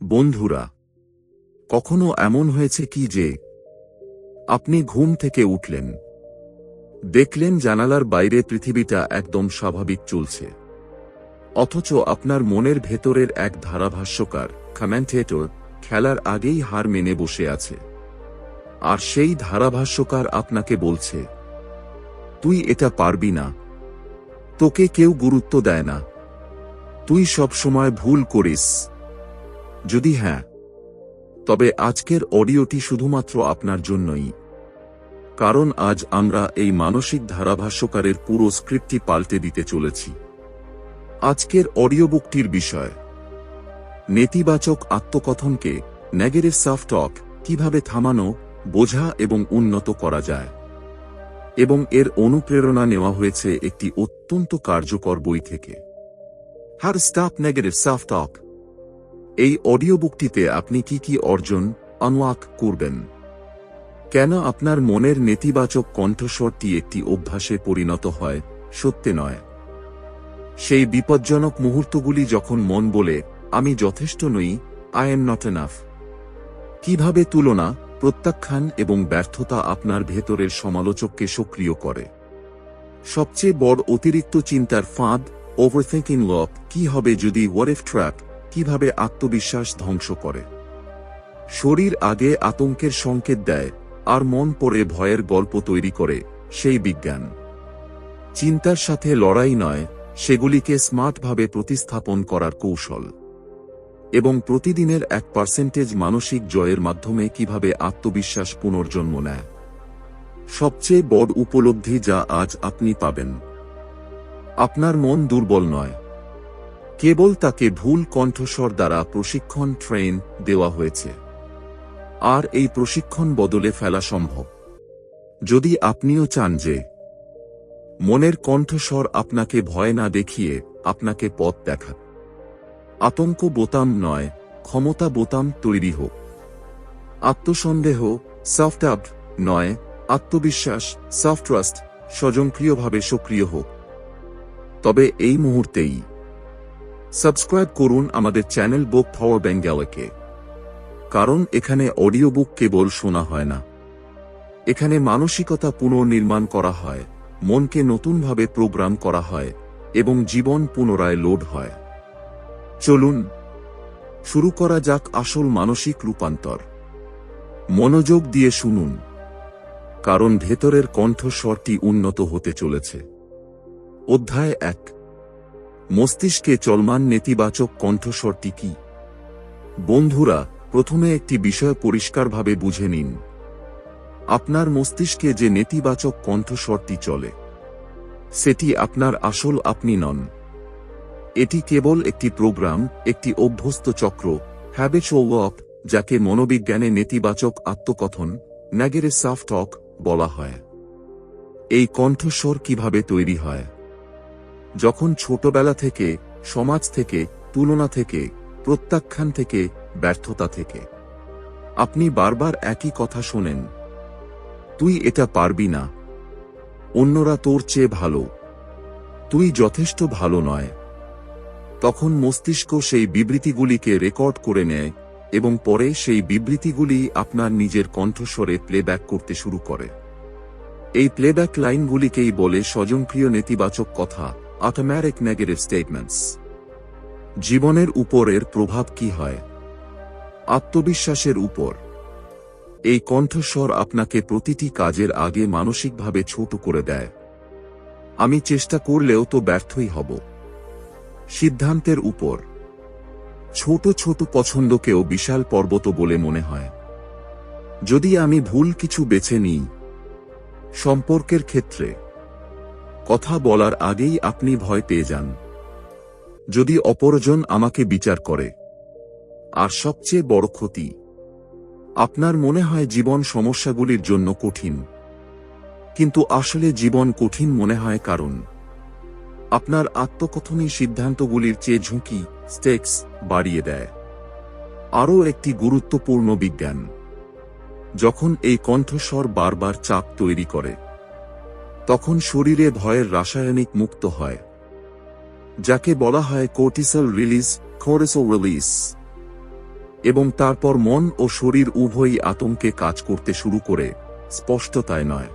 বন্ধুরা, কখনো এমন হয়েছে কি যে আপনি ঘুম থেকে উঠলেন? দেখলেন জানালার বাইরে পৃথিবীটা একদম স্বাভাবিক চলছে। অথচ আপনার মনের ভেতরের এক ধারাভাষ্যকার কমেন্টেটর খেলার আগেই হার মেনে বসে আছে। আর সেই ধারাভাষ্যকার আপনাকে বলছে, তুই এটা পারবি না। তোকে কেউ গুরুত্ব দেয় না। তুই সব সময় ভুল করিস। যদি হ্যাঁ তবে আজকের অডিওটি শুধুমাত্র আপনার জন্যই। কারণ আজ আমরা এই মানসিক ধারাভাষ্যকারের পুরো স্ক্রিপ্টটি পাল্টে দিতে চলেছি। আজকের অডিও বুকটির বিষয়, নেতিবাচক আত্মকথনকে নেগেটিভ সাফ টক কীভাবে থামানো, বোঝা এবং উন্নত করা যায়, এবং এর অনুপ্রেরণা নেওয়া হয়েছে একটি অত্যন্ত কার্যকর বই থেকে। হার স্টাফ নেগেটিভ সাফ টক এই অডিও বুকটিতে আপনি কি কি অর্জন আনওয়াক করবেন? কেন আপনার মনের নেতিবাচক কণ্ঠস্বরটি একটি অভ্যাসে পরিণত হয়, সত্যি নয়। সেই বিপজ্জনক মুহূর্তগুলি যখন মন বলে, আমি যথেষ্ট নই আই এম নট এনাফ কীভাবে তুলনা, প্রত্যাখ্যান এবং ব্যর্থতা আপনার ভেতরের সমালোচককে সক্রিয় করে? সবচেয়ে বড় অতিরিক্ত চিন্তার ফাঁদ ওভারথিঙ্কিং লক কি হবে যদি ওয়ারেফ ট্র্যাপ কীভাবে আত্মবিশ্বাস ধ্বংস করে? শরীর আগে আতঙ্কের সংকেত দেয়, আর মন পড়ে ভয়ের গল্প তৈরি করে, সেই বিজ্ঞান। চিন্তার সাথে লড়াই নয়, সেগুলিকে স্মার্টভাবে প্রতিস্থাপন করার কৌশল। এবং প্রতিদিনের এক পার্সেন্টেজ মানসিক জয়ের মাধ্যমে কীভাবে আত্মবিশ্বাস পুনর্জন্ম নেয়। সবচেয়ে বড় উপলব্ধি যা আজ আপনি পাবেন। আপনার মন দুর্বল নয় কেবল তাকে ভুল কণ্ঠস্বর দ্বারা প্রশিক্ষণ ট্রেন দেওয়া হয়েছে। আর এই প্রশিক্ষণ বদলে ফেলা সম্ভব। যদি আপনিও চান যে, মনের কণ্ঠস্বর আপনাকে ভয় না দেখিয়ে আপনাকে পথ দেখা আতঙ্ক বোতাম নয়, ক্ষমতা বোতাম তৈরি হোক। আত্মসন্দেহ সফট আপ নয়, আত্মবিশ্বাস সফট ট্রাস্ট স্বজনক্রিয়ভাবে সক্রিয় হোক। তবে এই মুহূর্তেই সাবস্ক্রাইব করুন আমাদের চ্যানেল বুক পাওয়ার বেঙ্গালকে। কারণ এখানে অডিও বুক কেবল শোনা হয় না। এখানে মানসিকতা পুনর্নির্মাণ করা হয়, মনকে নতুনভাবে প্রোগ্রাম করা হয়, এবং জীবন পুনরায় লোড হয়। চলুন, শুরু করা যাক আসল মানসিক রূপান্তর। মনোযোগ দিয়ে শুনুন। কারণ ভেতরের কণ্ঠস্বরটি উন্নত হতে চলেছে। অধ্যায় এক। মস্তিষ্কে চলমান নেতিবাচক কণ্ঠস্বরটি কি? বন্ধুরা, প্রথমে একটি বিষয় পরিষ্কারভাবে বুঝে নিন। আপনার মস্তিষ্কে যে নেতিবাচক কণ্ঠস্বরটি চলে, সেটি আপনার আসল আপনি নন। এটি কেবল একটি প্রোগ্রাম, একটি অভ্যস্ত চক্র হ্যাবিচুয়াল ওয়াক যাকে মনোবিজ্ঞানে নেতিবাচক আত্মকথন ন্যাগেরে সাফ টক বলা হয়। এই কণ্ঠস্বর কীভাবে তৈরি হয়? যখন ছোটবেলা থেকে, সমাজ থেকে, তুলনা থেকে, প্রত্যাখ্যান থেকে, ব্যর্থতা থেকে। আপনি বারবার একই কথা শোনেন। তুই এটা পারবি না। অন্যরা তোর চেয়ে ভালো। তুই যথেষ্ট ভালো নয়। তখন মস্তিষ্ক সেই বিবৃতিগুলিকে রেকর্ড করে নেয় এবং পরে সেই বিবৃতিগুলি আপনার নিজের কণ্ঠস্বরে প্লেব্যাক করতে শুরু করে। এই প্লেব্যাক লাইনগুলিকেই বলে স্বজনপ্রিয় নেতিবাচক কথা। অটোম্যাটিক নেগেটিভ স্টেটমেন্টস জীবনের উপরের প্রভাব কি হয়? আত্মবিশ্বাসের উপর। এই কণ্ঠস্বর আপনাকে প্রতিটি কাজের আগে মানসিকভাবে ছোট করে দেয়। আমি চেষ্টা করলেও তো ব্যর্থই হব। সিদ্ধান্তের উপর। ছোট ছোট পছন্দকেও বিশাল পর্বত বলে মনে হয়। যদি আমি ভুল কিছু বেছে নিই, সম্পর্কের ক্ষেত্রে। কথা বলার আগেই আপনি ভয় পেয়ে যান। যদি অপরজন আমাকে বিচার করে, আর সবচেয়ে বড় ক্ষতি, আপনার মনে হয় জীবন সমস্যাগুলির জন্য কঠিন। কিন্তু আসলে জীবন কঠিন মনে হয় কারণ, আপনার আত্মকথনী সিদ্ধান্তগুলির চেয়ে ঝুঁকি স্টেক্স বাড়িয়ে দেয়। আরও একটি গুরুত্বপূর্ণ বিজ্ঞান, যখন এই কণ্ঠস্বর বারবার চাপ তৈরি করে। তখন শরীরে ভয়ের রাসায়নিক মুক্ত হয়, যাকে বলা হয় কোর্টিসল রিলিজ কোরেসল রিলিজ এবং তারপর মন ও শরীর উভয়ই আতঙ্কে কাজ করতে শুরু করে, স্পষ্টতায় নয়।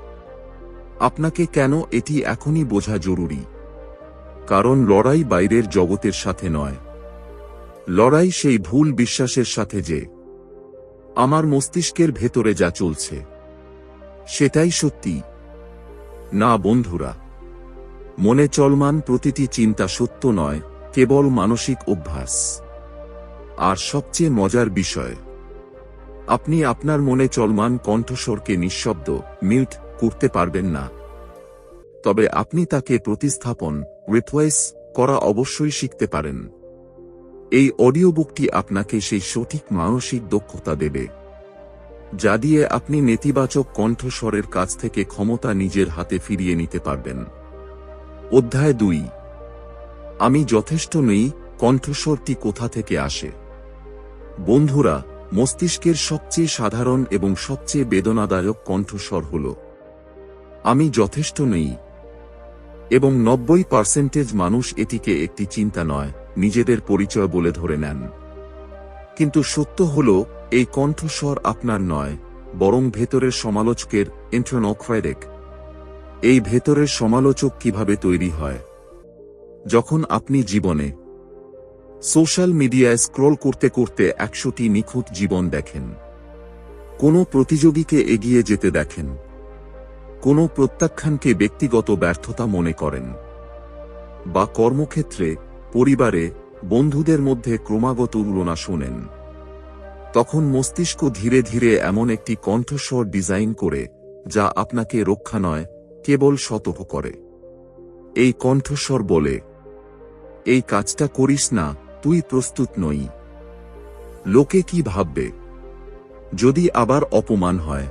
আপনাকে কেন এটি এখনই বোঝা জরুরি? কারণ লড়াই বাইরের জগতের সাথে নয়। লড়াই সেই ভুল বিশ্বাসের সাথে যে, আমার মস্তিষ্কের ভেতরে যা চলছে, সেটাই সত্যি। না বন্ধুরা, মনে চলমান প্রতিটি চিন্তা সত্য নয়, কেবল মানসিক অভ্যাস। আর সবচেয়ে মজার বিষয়, আপনি আপনার মনে চলমান কণ্ঠস্বরকে নিঃশব্দ মিউট করতে পারবেন না। তবে আপনি তাকে প্রতিস্থাপন, রিপ্লেস করা অবশ্যই শিখতে পারেন। এই অডিও বুকটি আপনাকে সেই সঠিক মানসিক দক্ষতা দেবে। যা দিয়ে আপনি নেতিবাচক কণ্ঠস্বরের কাছ থেকে ক্ষমতা নিজের হাতে ফিরিয়ে নিতে পারবেন। অধ্যায় দুই। আমি যথেষ্ট নই, কণ্ঠস্বরটি কোথা থেকে আসে? বন্ধুরা, মস্তিষ্কের সবচেয়ে সাধারণ এবং সবচেয়ে বেদনাদায়ক কণ্ঠস্বর হল, আমি যথেষ্ট নই। এবং নব্বই পার্সেন্টেজ মানুষ এটিকে একটি চিন্তা নয়, নিজেদের পরিচয় বলে ধরে নেন। কিন্তু সত্য হল এই কণ্ঠস্বর আপনার নয়, বরং ভেতরের সমালোচকের ইন্টারনক্রাইডেক এই ভেতরের সমালোচক কীভাবে তৈরি হয়? যখন আপনি জীবনে সোশ্যাল মিডিয়ায় স্ক্রল করতে করতে একশোটি নিখুঁত জীবন দেখেন, কোনো প্রতিযোগীকে এগিয়ে যেতে দেখেন, কোনো প্রত্যাখ্যানকে ব্যক্তিগত ব্যর্থতা মনে করেন, বা কর্মক্ষেত্রে, পরিবারে, বন্ধুদের মধ্যে ক্রমাগত তুলনা শোনেন। তখন মস্তিষ্ক ধীরে ধীরে এমন একটি কণ্ঠস্বর ডিজাইন করে, যা আপনাকে রক্ষা নয়, কেবল সতর্ক করে। এই কণ্ঠস্বর বলে, এই কাজটা করিস না, তুই প্রস্তুত নই। লোকে কি ভাববে? যদি আবার অপমান হয়।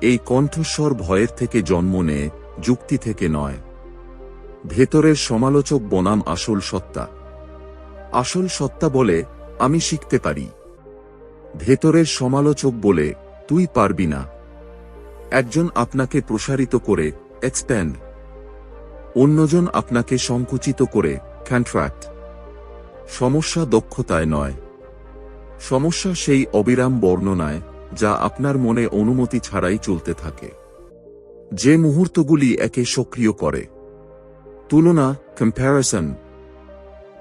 এই কণ্ঠস্বর ভয়ের থেকে জন্ম নেয়, যুক্তি থেকে নয়। ভেতরের সমালোচক বনাম আসল সত্তা। আসল সত্তা বলে, আমি শিখতে পারি। ভেতরের সমালোচক বলে, তুই পারবি না। একজন আপনাকে প্রসারিত করে এক্সপ্যান্ড অন্যজন আপনাকে সংকুচিত করে কন্ট্রাক্ট সমস্যা দক্ষতায় নয়। সমস্যা সেই অবিরাম বর্ণনায়, যা আপনার মনে অনুমতি ছাড়াই চলতে থাকে। যে মুহূর্তগুলি একে সক্রিয় করে। তুলনা কম্প্যারিসন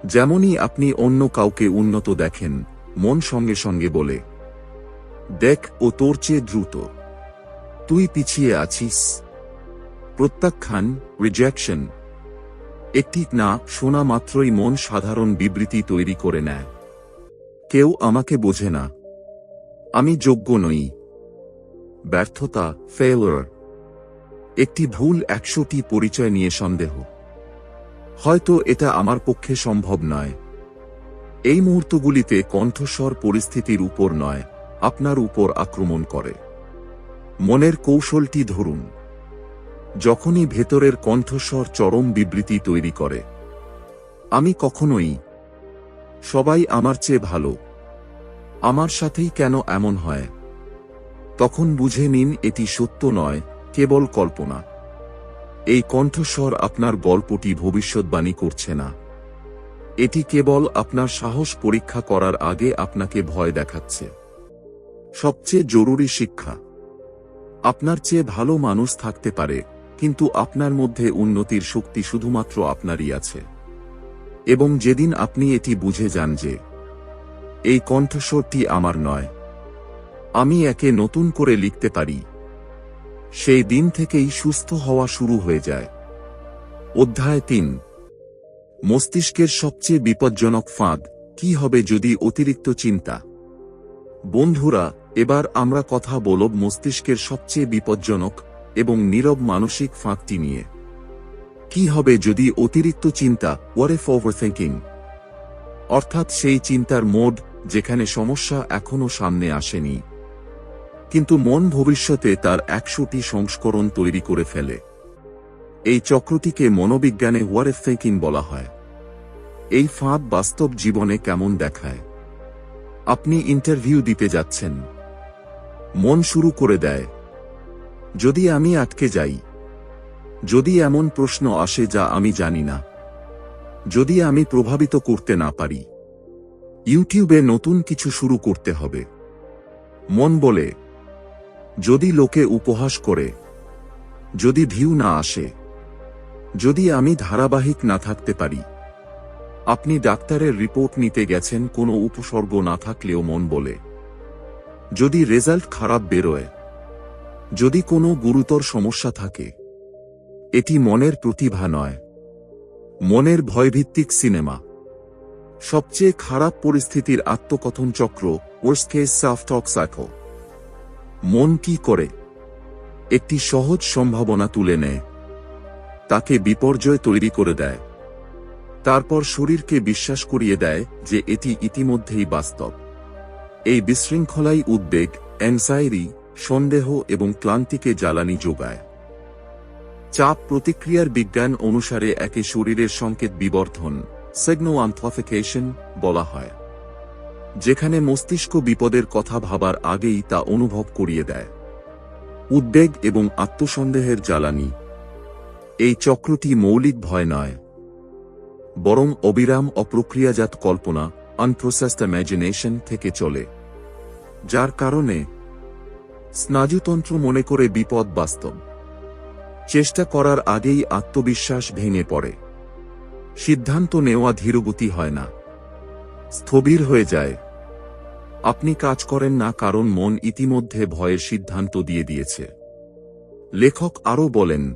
যেমনই আপনি অন্য কাউকে উন্নত দেখেন মন সঙ্গে সঙ্গে বলে, দেখ ও তোর চেয়ে দ্রুত। তুই পিছিয়ে আছিস। প্রত্যাখ্যান রিজেকশন একটি না শোনা মাত্রই মন সাধারণ বিবৃতি তৈরি করে নেয়। কেউ আমাকে বোঝে না। আমি যোগ্য নই। ব্যর্থতা ফেলার একটি ভুল একশোটি পরিচয় নিয়ে সন্দেহ। হয়তো এটা আমার পক্ষে সম্ভব নয়। এই মুহূর্তগুলিতে কণ্ঠস্বর পরিস্থিতির উপর নয়, আপনার উপর আক্রমণ করে। মনের কৌশলটি ধরুন। যখনই ভেতরের কণ্ঠস্বর চরম বিবৃতি তৈরি করে, আমি কখনোই সবাই আমার চেয়ে ভালো, আমার সাথেই কেন এমন হয়? তখন বুঝে নিন এটি সত্য নয়, কেবল কল্পনা। এই কণ্ঠস্বর আপনার গল্পটি ভবিষ্যৎবাণী করছে না। এটি কেবল আপনার সাহস পরীক্ষা করার আগে আপনাকে ভয় দেখাচ্ছে। সবচেয়ে জরুরি শিক্ষা। আপনার চেয়ে ভালো মানুষ থাকতে পারে, কিন্তু আপনার মধ্যে উন্নতির শক্তি শুধুমাত্র আপনারই আছে। এবং যেদিন আপনি এটি বুঝে যান যে, এই কণ্ঠস্বরটি আমার নয়। আমি একে নতুন করে লিখতে পারি। সেই দিন থেকেই সুস্থ হওয়া শুরু হয়ে যায়। অধ্যায় তিন। মস্তিষ্কের সবচেয়ে বিপজ্জনক ফাঁদ কি হবে যদি অতিরিক্ত চিন্তা? বন্ধুরা, এবার আমরা কথা বলব মস্তিষ্কের সবচেয়ে বিপজ্জনক এবং নীরব মানসিক ফাঁকটি নিয়ে। কি হবে যদি অতিরিক্ত চিন্তা ওয়ারেফ ওভারথিঙ্কিং অর্থাৎ সেই চিন্তার মোড যেখানে সমস্যা এখনও সামনে আসেনি। কিন্তু মন ভবিষ্যতে তার একশোটি সংস্করণ তৈরি করে ফেলে। এই চক্রটিকে মনোবিজ্ঞানে ওয়ারেফ থিঙ্কিং বলা হয়। এই ফাঁদ বাস্তব জীবনে কেমন দেখায়? আপনি ইন্টারভিউ দিতে যাচ্ছেন। মন শুরু করে দেয়। যদি আমি আটকে যাই। যদি এমন প্রশ্ন আসে যা আমি জানি না। যদি আমি প্রভাবিত করতে না পারি। ইউটিউবে নতুন কিছু শুরু করতে হবে। মন বলে, যদি লোকে উপহাস করে। যদি ভিউ না আসে। যদি আমি ধারাবাহিক না থাকতে পারি। আপনি ডাক্তারের রিপোর্ট নিতে গেছেন, কোনো উপসর্গ না থাকলেও মন বলে। যদি রেজাল্ট খারাপ বেরোয়, যদি কোনো গুরুতর সমস্যা থাকে, এটি মনের প্রতিভা নয়। মনের ভয়ভিত্তিক সিনেমা। সবচেয়ে খারাপ পরিস্থিতির আত্মকথন চক্র ওর্সকে সাফটক সাইকো মন কি করে? একটি সহজ সম্ভাবনা তুলে নেয়। তাকে বিপর্যয় তৈরি করে দেয়। তারপর শরীরকে বিশ্বাস করিয়ে দেয় যে এটি ইতিমধ্যেই বাস্তব। এই বিশৃঙ্খলাই উদ্বেগ অ্যাংজাইরি সন্দেহ এবং ক্লান্তিকে জ্বালানি যোগায়। চাপ প্রতিক্রিয়ার বিজ্ঞান অনুসারে একে শরীরের সংকেত বিবর্ধন সেগনো আন্থফিকেশন বলা হয়। যেখানে মস্তিষ্ক বিপদের কথা ভাবার আগেই তা অনুভব করিয়ে দেয়। উদ্বেগ এবং আত্মসন্দেহের জ্বালানি এই চক্রটি মৌলিক ভয় নয়। বরং অবিরাম অপ্রক্রিয়াজাত কল্পনা আনপ্রসেসড ইম্যাজিনেশন থেকে চলে। যার কারণে স্নায়ুতন্ত্র মনে করে বিপদ বাস্তব। চেষ্টা করার আগেই আত্মবিশ্বাস ভেঙে পড়ে। সিদ্ধান্ত নেওয়া ধীরগতি হয় না। স্থবির হয়ে যায়। আপনি কাজ করেন না কারণ মন ইতিমধ্যে ভয়ের সিদ্ধান্ত দিয়ে দিয়েছে। লেখক আরও বলেন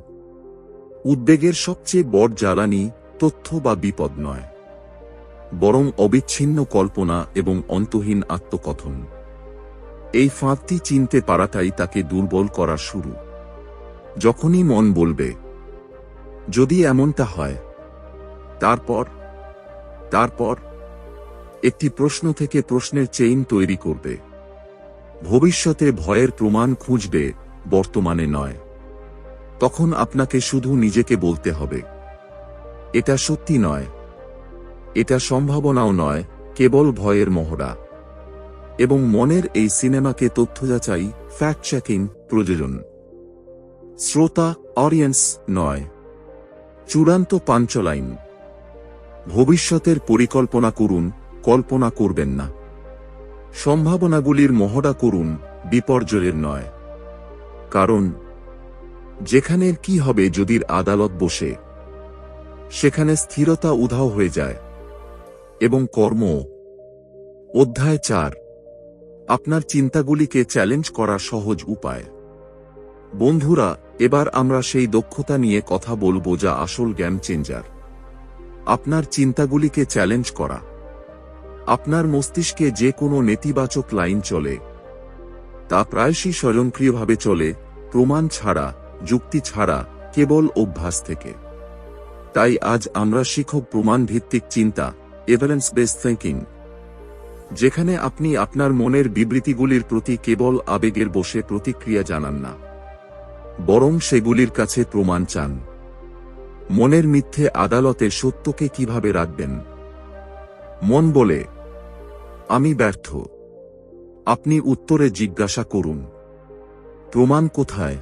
উদ্বেগের সবচেয়ে বড় জ্বালানি তথ্য বা বিপদ নয়, বরং অবিচ্ছিন্ন কল্পনা এবং অন্তহীন আত্মকথন। এই ফাঁদটি চিনতে পারাটাই তাকে দুর্বল করা শুরু। যখনই মন বলবে, যদি এমনটা হয়, তারপর তারপর? একটি প্রশ্ন থেকে প্রশ্নের চেইন তৈরি করবে। ভবিষ্যতে ভয়ের প্রমাণ খুঁজবে বর্তমানে নয়। তখন আপনাকে শুধু নিজেকে বলতে হবে। এটা সত্যি নয়। এটা সম্ভাবনাও নয়, কেবল ভয়ের মহড়া। এবং মনের এই সিনেমাকে তথ্য যাচাই ফ্যাক্ট চেকিং প্রয়োজন। শ্রোতা অডিয়েন্স নয়। চূড়ান্ত পাঞ্চলাইন। ভবিষ্যতের পরিকল্পনা করুন, কল্পনা করবেন না। সম্ভাবনাগুলির মহড়া করুন, বিপর্যয়ের নয়। কারণ যেখানের কি হবে যদির আদালত বসে? সেখানে স্থিরতা উধাও হয়ে যায়। এবং কর্ম? অধ্যায় চার। আপনার চিন্তাগুলিকে চ্যালেঞ্জ করা সহজ উপায়। বন্ধুরা, এবার আমরা সেই দক্ষতা নিয়ে কথা বলব যা আসল গেম চেঞ্জার আপনার চিন্তাগুলিকে চ্যালেঞ্জ করা। আপনার মস্তিষ্কে যে কোনো নেতিবাচক লাইন চলে। তা প্রায়শই স্বয়ংক্রিয়ভাবে চলে, প্রমাণ ছাড়া। যুক্তি ছাড়া কেবল অভ্যাস থেকে। তাই আজ আমরা শিখব প্রমাণ ভিত্তিক চিন্তা এভারেন্স বেস থিঙ্কিং যেখানে আপনি আপনার মনের বিবৃতিগুলির প্রতি কেবল আবেগের বসে প্রতিক্রিয়া জানান না, বরং সেগুলির কাছে প্রমাণ চান। মনের মিথ্যে আদালতে সত্যকে কীভাবে রাখবেন? মন বলে, আমি ব্যর্থ। আপনি উত্তরে জিজ্ঞাসা করুন, প্রমাণ কোথায়?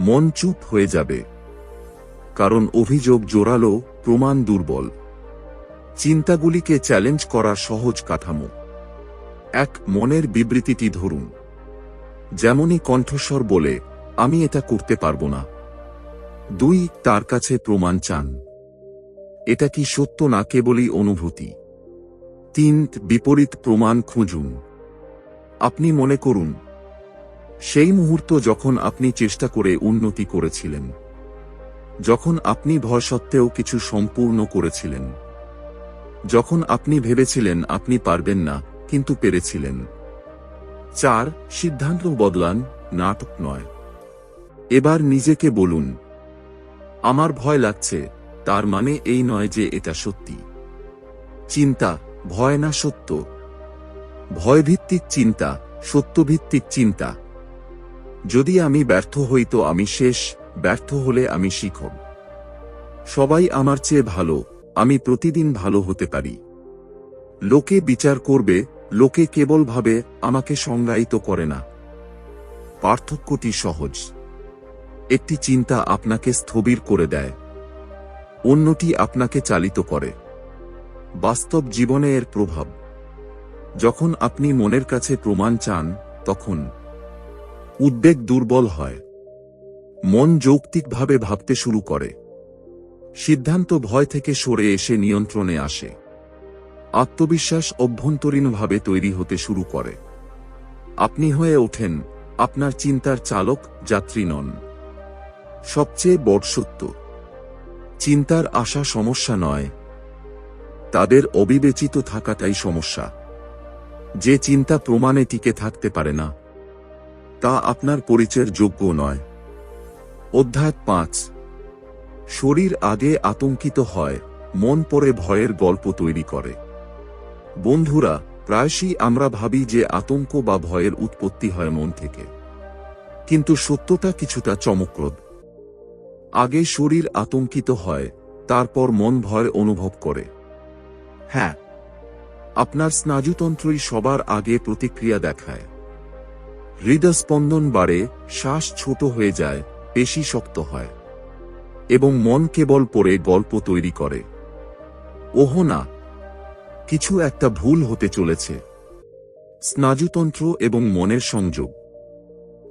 মন চুপ হয়ে যাবে। কারণ অভিযোগ জোরালো, প্রমাণ দুর্বল। চিন্তাগুলিকে চ্যালেঞ্জ করা সহজ কাঠামো। এক, মনের বিবৃতিটি ধরুন। যেমনই কণ্ঠস্বর বলে, আমি এটা করতে পারব না। দুই, তার কাছে প্রমাণ চান। এটা কি সত্য না কেবলই অনুভূতি? তিন, বিপরীত প্রমাণ খুঁজুন। আপনি মনে করুন সেই মুহূর্ত যখন আপনি চেষ্টা করে উন্নতি করেছিলেন। যখন আপনি ভয় সত্ত্বেও কিছু সম্পূর্ণ করেছিলেন। যখন আপনি ভেবেছিলেন আপনি পারবেন না, কিন্তু পেরেছিলেন। চার, সিদ্ধান্ত বদলান, নাটক নয়। এবার নিজেকে বলুন, আমার ভয় লাগছে, তার মানে এই নয় যে এটা সত্যি। চিন্তা, ভয় না সত্য। ভয়ভিত্তিক চিন্তা, সত্যভিত্তিক চিন্তা। যদি আমি ব্যর্থ হই তো আমি শেষ, ব্যর্থ হলে আমি শিখব। সবাই আমার চেয়ে ভালো, আমি প্রতিদিন ভালো হতে পারি। লোকে বিচার করবে, লোকে কেবলভাবে আমাকে সংজ্ঞায়িত করে না। পার্থক্যটি সহজ। একটি চিন্তা আপনাকে স্থবির করে দেয়। অন্যটি আপনাকে চালিত করে। বাস্তব জীবনে এর প্রভাব। যখন আপনি মনের কাছে প্রমাণ চান, তখন উদ্বেগ দুর্বল হয়। মন যৌক্তিকভাবে ভাবতে শুরু করে। সিদ্ধান্ত ভয় থেকে সরে এসে নিয়ন্ত্রণে আসে। আত্মবিশ্বাস অভ্যন্তরীণভাবে তৈরি হতে শুরু করে। আপনি হয়ে ওঠেন আপনার চিন্তার চালক, যাত্রী নন। সবচেয়ে বড় সত্য, চিন্তার আশা সমস্যা নয়। তাদের অবিবেচিত থাকাটাই সমস্যা। যে চিন্তা প্রমাণে টিকে থাকতে পারে না তা আপনার পরিচয়ের যোগ্য নয়। অধ্যায় পাঁচ। শরীর আগে আতঙ্কিত হয়, মন পরে ভয়ের গল্প তৈরি করে। বন্ধুরা, প্রায়শই আমরা ভাবি যে আতঙ্ক বা ভয়ের উৎপত্তি হয় মন থেকে। কিন্তু সত্যটা কিছুটা চমকপ্রদ। আগে শরীর আতঙ্কিত হয়, তারপর মন ভয় অনুভব করে। হ্যাঁ আপনার স্নায়ুতন্ত্রই সবার আগে প্রতিক্রিয়া দেখায়। হৃদস্পন্দন বাড়ে, শ্বাস ছোট হয়ে যায়, পেশি শক্ত হয়। এবং মন কেবল পড়ে গল্প তৈরি করে। ওহ না, কিছু একটা ভুল হতে চলেছে। স্নায়ুতন্ত্র এবং মনের সংযোগ।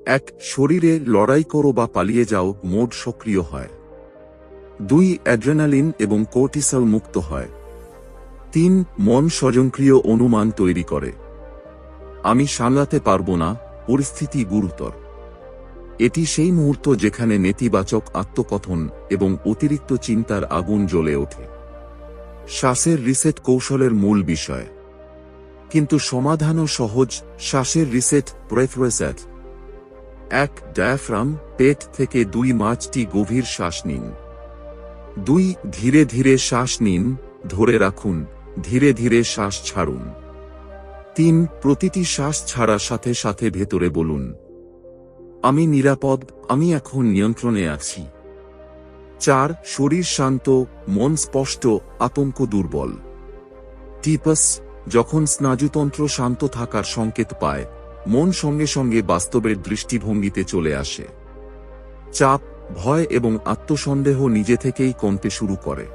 এক, শরীরে লড়াই করো বা পালিয়ে যাও, মোড সক্রিয় হয়। দুই, অ্যাড্রেনালিন এবং কোর্টিসল মুক্ত হয়। তিন, মন স্বয়ংক্রিয় অনুমান তৈরি করে। আমি সামলাতে পারব না পরিস্থিতি গুরুতর। এটি সেই মুহূর্ত যেখানে নেতিবাচক আত্মকথন এবং অতিরিক্ত চিন্তার আগুন জ্বলে ওঠে। শ্বাসের রিসেট কৌশলের মূল বিষয়। কিন্তু সমাধানও সহজ, শ্বাসের রিসেট প্রেফরেসেট। এক ডায়াফ্রাম পেট থেকে দুই মাছটি গভীর শ্বাস নিন। দুই, ধীরে ধীরে শ্বাস নিন, ধরে রাখুন, ধীরে ধীরে শ্বাস ছাড়ুন। তিন প্রতিটি শ্বাস ছাড়ার সাথে সাথে ভেতরে বলুন, আমি নিরাপদ, আমি এখন নিয়ন্ত্রণে আছি। চার, শরীর শান্ত, মন স্পষ্ট, আতঙ্ক দুর্বল। টিপাস, যখন স্নায়ুতন্ত্র শান্ত থাকার সংকেত পায়, মন সঙ্গে সঙ্গে বাস্তবের দৃষ্টিভঙ্গিতে চলে আসে। চাপ, ভয় এবং আত্মসন্দেহ নিজে থেকেই কমতে শুরু করে।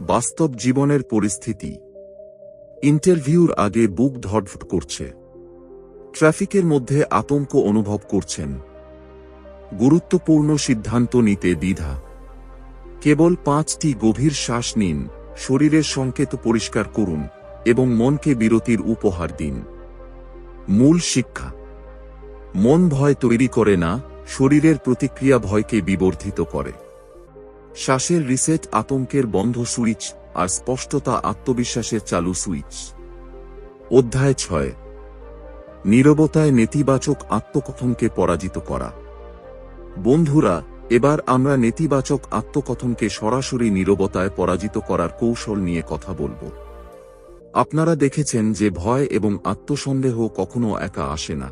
বাস্তব জীবনের পরিস্থিতি ইন্টারভিউর আগে বুক ধড়ফট করছে। ট্রাফিকের মধ্যে আতঙ্ক অনুভব করছেন। গুরুত্বপূর্ণ সিদ্ধান্ত নিতে দ্বিধা। কেবল পাঁচটি গভীর শ্বাস নিন, শরীরের সংকেত পরিষ্কার করুন, এবং মনকে বিরতির উপহার দিন। মূল শিক্ষা। মন ভয় তৈরি করে না, শরীরের প্রতিক্রিয়া ভয়কে বিবর্ধিত করে। শ্বাসের রিসেট আতঙ্কের বন্ধ সুইচ আর স্পষ্টতা আত্মবিশ্বাসের চালু সুইচ। অধ্যায় ছয়। নীরবতায় নেতিবাচক আত্মকথনকে পরাজিত করা। বন্ধুরা, এবার আমরা নেতিবাচক আত্মকথনকে সরাসরি নীরবতায় পরাজিত করার কৌশল নিয়ে কথা বলব। আপনারা দেখেছেন যে ভয় এবং আত্মসন্দেহ কখনো একা আসে না।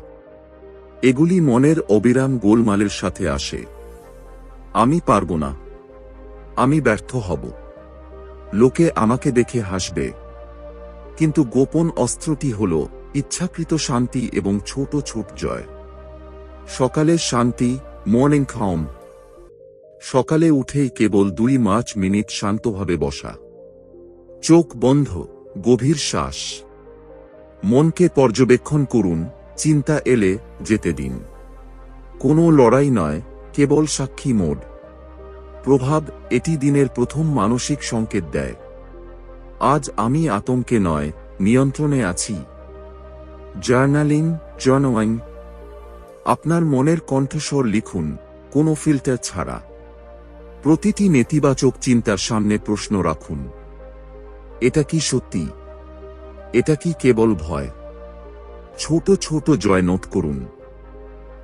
এগুলি মনের অবিরাম গোলমালের সাথে আসে। আমি পারব না। আমি ব্যর্থ হব। লোকে আমাকে দেখে হাসবে। কিন্তু গোপন অস্ত্রটি হল ইচ্ছাকৃত শান্তি এবং ছোট ছোট জয়। সকালের শান্তি, মর্নিং খাওম সকালে উঠেই কেবল দুই মার্চ মিনিট শান্তভাবে বসা। চোখ বন্ধ, গভীর শ্বাস। মনকে পর্যবেক্ষণ করুন, চিন্তা এলে যেতে দিন। কোনো লড়াই নয়, কেবল সাক্ষী মোড। প্রভাব এটি দিনের প্রথম মানসিক সংকেত দেয়। আজ আমি আতঙ্কে নয়, নিয়ন্ত্রণে আছি। জার্নালিং জার্নোয়াইং আপনার মনের কণ্ঠস্বর লিখুন, কোনো ফিল্টার ছাড়া। প্রতিটি নেতিবাচক চিন্তার সামনে প্রশ্ন রাখুন। এটা কি সত্যি? এটা কি কেবল ভয়? ছোট ছোট জয় নোট করুন।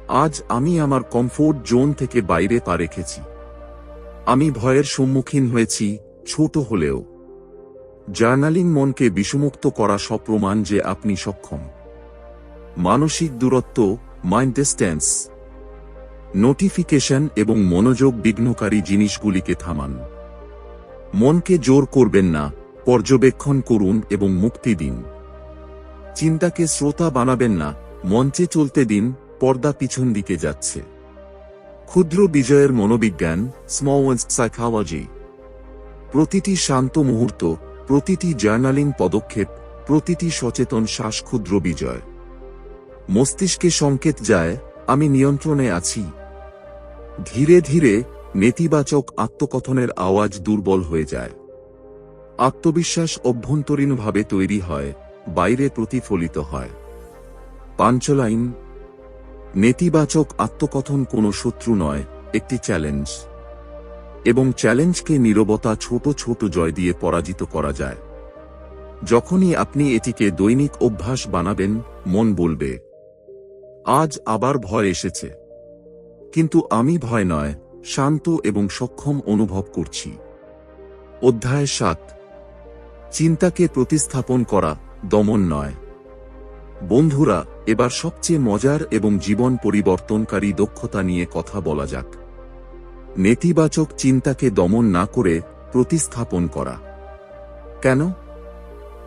আজ আমি আমার কমফোর্ট জোন থেকে বাইরে পা রেখেছি। আমি ভয়ের সম্মুখীন হয়েছি, ছোট হলেও। জার্নালিং মনকে বিষমুক্ত করা সপ্রমাণ যে আপনি সক্ষম। মানসিক দূরত্ব মাইন্ড ডিস্ট্যান্স নোটিফিকেশন এবং মনোযোগ বিঘ্নকারী জিনিসগুলিকে থামান। মনকে জোর করবেন না, পর্যবেক্ষণ করুন এবং মুক্তি দিন। চিন্তাকে শ্রোতা বানাবেন না, মঞ্চে চলতে দিন, পর্দা পিছন দিকে যাচ্ছে। ক্ষুদ্র বিজয়ের মনোবিজ্ঞান স্মল সাইকোলজি প্রতিটি শান্ত মুহূর্ত, প্রতিটি জার্নালিং পদক্ষেপ, প্রতিটি সচেতন শ্বাস ক্ষুদ্র বিজয়। মস্তিষ্কে সংকেত যায়, আমি নিয়ন্ত্রণে আছি। ধীরে ধীরে নেতিবাচক আত্মকথনের আওয়াজ দুর্বল হয়ে যায়। আত্মবিশ্বাস অভ্যন্তরীণভাবে তৈরি হয়, বাইরে প্রতিফলিত হয়। পাঞ্চলাইন নেতিবাচক আত্মকথন কোনো শত্রু নয়, একটি চ্যালেঞ্জ। এবং চ্যালেঞ্জকে নীরবতা ছোট ছোট জয় দিয়ে পরাজিত করা যায়। যখনই আপনি এটিকে দৈনিক অভ্যাস বানাবেন, মন বলবে, আজ আবার ভয় এসেছে। কিন্তু আমি ভয় নয়, শান্ত এবং সক্ষম অনুভব করছি। অধ্যায় সাত। চিন্তাকে প্রতিস্থাপন করা দমন নয়। বন্ধুরা, এবার সবচেয়ে মজার এবং জীবন পরিবর্তনকারী দক্ষতা নিয়ে কথা বলা যাক। নেতিবাচক চিন্তাকে দমন না করে প্রতিস্থাপন করা। কেন?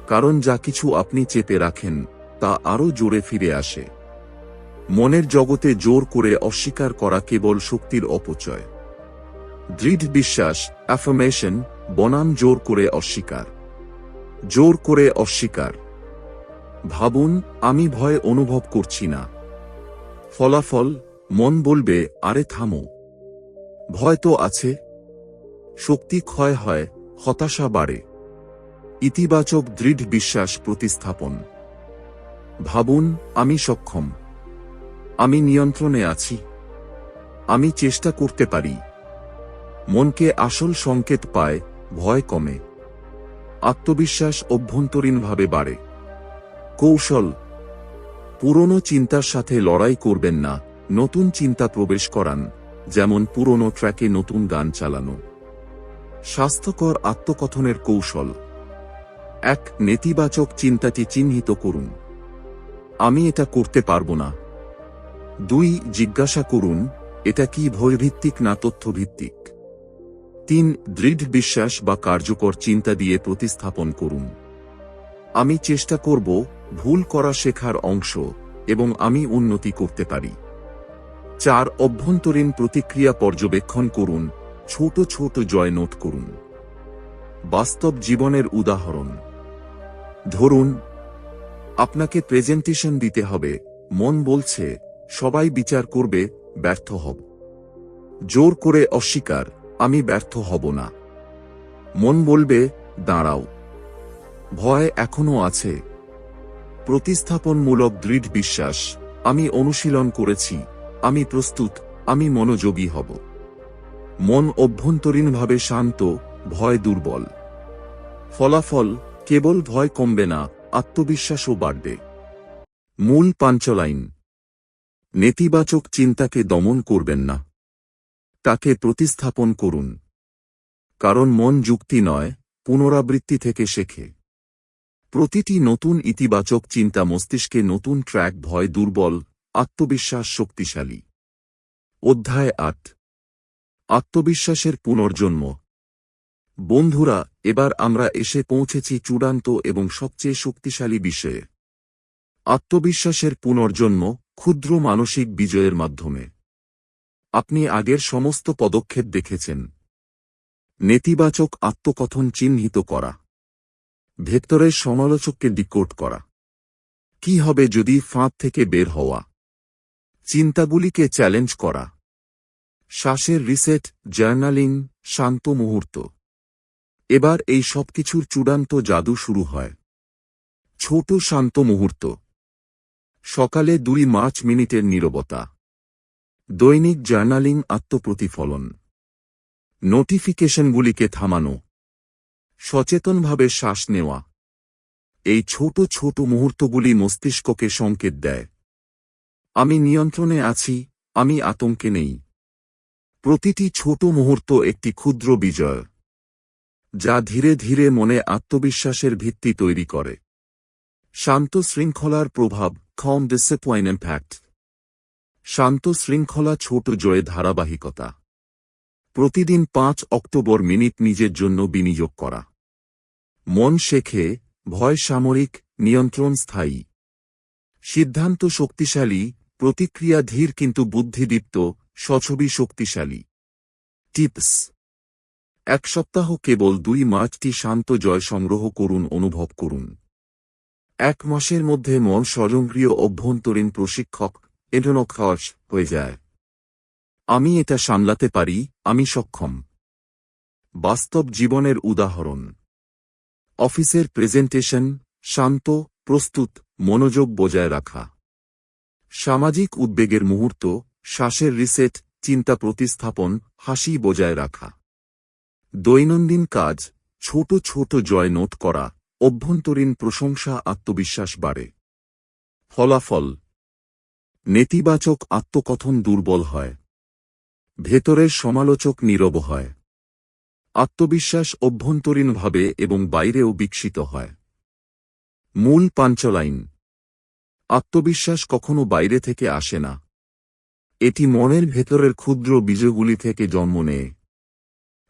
কারণ যা কিছু আপনি চেপে রাখেন, তা আরও জোরে ফিরে আসে। মনের জগতে জোর করে অস্বীকার করা কেবল শক্তির অপচয়। দৃঢ় বিশ্বাস অ্যাফার্মেশন বনাম জোর করে অস্বীকার। জোর করে অস্বীকার। ভাবুন, আমি ভয় অনুভব করছি না। ফলাফল, মন বলবে, আরে থামো। ভয় তো আছে। শক্তি ক্ষয় হয়, হতাশা বাড়ে। ইতিবাচক দৃঢ় বিশ্বাস প্রতিস্থাপন। ভাবুন, আমি সক্ষম। আমি নিয়ন্ত্রণে আছি। আমি চেষ্টা করতে পারি। মনকে আসল সংকেত পায়, ভয় কমে। আত্মবিশ্বাস অভ্যন্তরীণভাবে বাড়ে। কৌশল। পুরনো চিন্তার সাথে লড়াই করবেন না, নতুন চিন্তা প্রবেশ করান, যেমন পুরনো ট্র্যাকে নতুন গান চালানো। স্বাস্থ্যকর আত্মকথনের কৌশল। এক, নেতিবাচক চিন্তাটি চিহ্নিত করুন। আমি এটা করতে পারব না। দুই, জিজ্ঞাসা করুন, এটা কি ভয়ভিত্তিক না তথ্যভিত্তিক? তিন, দৃঢ় বিশ্বাস বা কার্যকর চিন্তা দিয়ে প্রতিস্থাপন করুন। আমি চেষ্টা করব ভুল করা শেখার অংশ এবং আমি উন্নতি করতে পারি। চার, অভ্যন্তরীণ প্রতিক্রিয়া পর্যবেক্ষণ করুন, ছোট ছোট জয় নোট করুন। বাস্তব জীবনের উদাহরণ। ধরুন, আপনাকে প্রেজেন্টেশন দিতে হবে, মন বলছে, সবাই বিচার করবে, ব্যর্থ হব। জোর করে অস্বীকার, আমি ব্যর্থ হব না। মন বলবে, দাঁড়াও। ভয় এখনও আছে। প্রতিস্থাপনমূলক দৃঢ় বিশ্বাস, আমি অনুশীলন করেছি, আমি প্রস্তুত, আমি মনোযোগী হব। মন অভ্যন্তরীণভাবে শান্ত, ভয় দুর্বল। ফলাফল, কেবল ভয় কমবে না, আত্মবিশ্বাসও বাড়বে। মূল পাঞ্চলাইন, নেতিবাচক চিন্তাকে দমন করবেন না। তাকে প্রতিস্থাপন করুন। কারণ মন যুক্তি নয়, পুনরাবৃত্তি থেকে শেখে। প্রতিটি নতুন ইতিবাচক চিন্তা মস্তিষ্কে নতুন ট্র্যাক ভয় দুর্বল, আত্মবিশ্বাস শক্তিশালী। অধ্যায় আট। আত্মবিশ্বাসের পুনর্জন্ম। বন্ধুরা, এবার আমরা এসে পৌঁছেছি চূড়ান্ত এবং সবচেয়ে শক্তিশালী বিষয়ে। আত্মবিশ্বাসের পুনর্জন্ম ক্ষুদ্র মানসিক বিজয়ের মাধ্যমে। আপনি আগের সমস্ত পদক্ষেপ দেখেছেন। নেতিবাচক আত্মকথন চিহ্নিত করা। ভেতরের সমালোচককে ডিকোড করা। কি হবে যদি ফাঁদ থেকে বের হওয়া? চিন্তাগুলিকে চ্যালেঞ্জ করা। শ্বাসের রিসেট জার্নালিং শান্ত মুহূর্ত। এবার এই সবকিছুর চূড়ান্ত জাদু শুরু হয়। ছোট শান্ত মুহূর্ত। সকালে দুই মার্চ মিনিটের নীরবতা। দৈনিক জার্নালিং আত্মপ্রতিফলন। নোটিফিকেশনগুলিকে থামানো। সচেতনভাবে শ্বাস নেওয়া। এই ছোট ছোট মুহূর্তগুলি মস্তিষ্ককে সংকেত দেয়। আমি নিয়ন্ত্রণে আছি, আমি আতঙ্কে নেই। প্রতিটি ছোট মুহূর্ত একটি ক্ষুদ্র বিজয়, যা ধীরে ধীরে মনে আত্মবিশ্বাসের ভিত্তি তৈরি করে। শান্ত শৃঙ্খলার প্রভাব কম ডিসিপ্লাইন ইম্প্যাক্ট শান্ত শৃঙ্খলা ছোট জয়ে ধারাবাহিকতা। প্রতিদিন পাঁচ অক্টোবর মিনিট নিজের জন্য বিনিয়োগ করা। মন শেখে, ভয় সামরিক, নিয়ন্ত্রণ স্থায়ী। সিদ্ধান্ত শক্তিশালী, প্রতিক্রিয়া ধীর কিন্তু বুদ্ধিদীপ্ত, সছবি শক্তিশালী। টিপস। এক সপ্তাহ কেবল দুই মার্চটি শান্ত জয় সংগ্রহ করুন, অনুভব করুন। এক মাসের মধ্যে মন স্বয়ংক্রিয় অভ্যন্তরীণ প্রশিক্ষক এডোনক্ষস হয়ে যায়। আমি এটা সামলাতে পারি, আমি সক্ষম। বাস্তব জীবনের উদাহরণ। অফিসের প্রেজেন্টেশন শান্ত, প্রস্তুত, মনোযোগ বজায় রাখা। সামাজিক উদ্বেগের মুহূর্ত, শ্বাসের রিসেট, চিন্তা প্রতিস্থাপন, হাসি বজায় রাখা। দৈনন্দিন কাজ, ছোট ছোট জয় নোট করা, অভ্যন্তরীণ প্রশংসা, আত্মবিশ্বাস বাড়ে। ফলাফল। নেতিবাচক আত্মকথন দুর্বল হয়। ভেতরের সমালোচক নীরব হয়। আত্মবিশ্বাস অভ্যন্তরীণভাবে এবং বাইরেও বিকশিত হয়। মূল পাঞ্চলাইন। আত্মবিশ্বাস কখনো বাইরে থেকে আসে না। এটি মনের ভেতরের ক্ষুদ্র বীজগুলি থেকে জন্ম নেয়।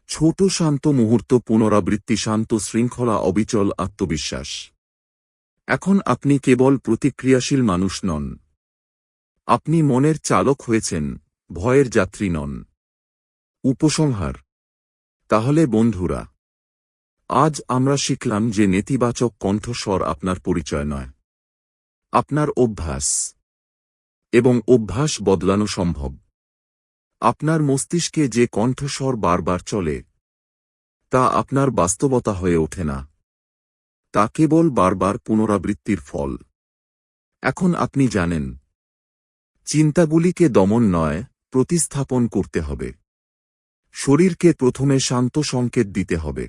ছোট শান্ত মুহূর্ত পুনরাবৃত্তি, শান্ত শৃঙ্খলা, অবিচল আত্মবিশ্বাস। এখন আপনি কেবল প্রতিক্রিয়াশীল মানুষ নন। আপনি মনের চালক হয়েছেন। ভয়ের যাত্রী নন। উপসংহার। তাহলে বন্ধুরা, আজ আমরা শিখলাম যে নেতিবাচক কণ্ঠস্বর আপনার পরিচয় নয়, আপনার অভ্যাস এবং অভ্যাস বদলানো সম্ভব। আপনার মস্তিষ্কে যে কণ্ঠস্বর বারবার চলে, তা আপনার বাস্তবতা হয়ে ওঠে না। তা কেবল বারবার পুনরাবৃত্তির ফল। এখন আপনি জানেন, চিন্তাগুলিকে দমন নয় প্রতিস্থাপন করতে হবে। শরীরকে প্রথমে শান্ত সংকেত দিতে হবে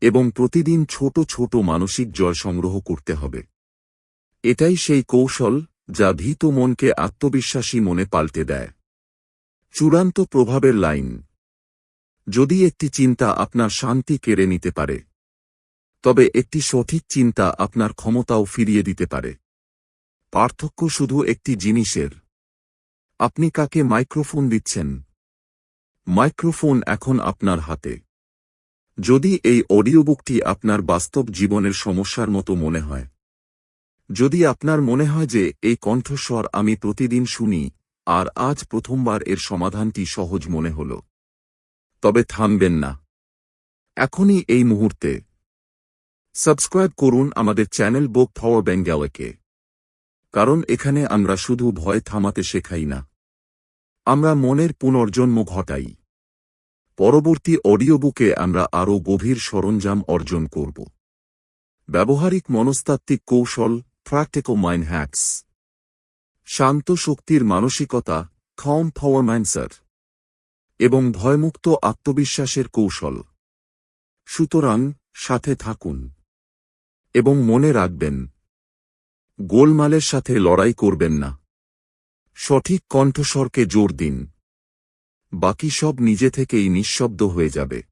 এবং প্রতিদিন ছোট ছোট মানসিক জয় সংগ্রহ করতে হবে। এটাই সেই কৌশল যা ভীত মনকে আত্মবিশ্বাসী মনে পাল্টে দেয়। চূড়ান্ত প্রভাবের লাইন। যদি একটি চিন্তা আপনার শান্তি কেড়ে নিতে পারে, তবে একটি সঠিক চিন্তা আপনার ক্ষমতাও ফিরিয়ে দিতে পারে। পার্থক্য শুধু একটি জিনিসের আপনি কাকে মাইক্রোফোন দিচ্ছেন? মাইক্রোফোন এখন আপনার হাতে। যদি এই অডিও বুকটি আপনার বাস্তব জীবনের সমস্যার মতো মনে হয়। যদি আপনার মনে হয় যে, এই কণ্ঠস্বর আমি প্রতিদিন শুনি, আর আজ প্রথমবার এর সমাধানটি সহজ মনে হল। তবে থামবেন না। এখনই এই মুহূর্তে। সাবস্ক্রাইব করুন আমাদের চ্যানেল বুক পাওয়ার বেঙ্গালকে কারণ এখানে আমরা শুধু ভয় থামাতে শেখাই না। আমরা মনের পুনর্জন্ম ঘটাই। পরবর্তী অডিও বুকে আমরা আরও গভীর সরঞ্জাম অর্জন করব। ব্যবহারিক মনস্তাত্ত্বিক কৌশল প্র্যাকটিক্যাল মাইন্ড হ্যাকস শান্ত শক্তির মানসিকতা খম পাওয়ার মাইন্ডসেট এবং ভয়মুক্ত আত্মবিশ্বাসের কৌশল। সুতরাং, সাথে থাকুন। এবং মনে রাখবেন গোলমালের সাথে লড়াই করবেন না। সঠিক কণ্ঠস্বরকে জোর দিন। বাকি সব নিজে থেকেই নিঃশব্দ হয়ে যাবে।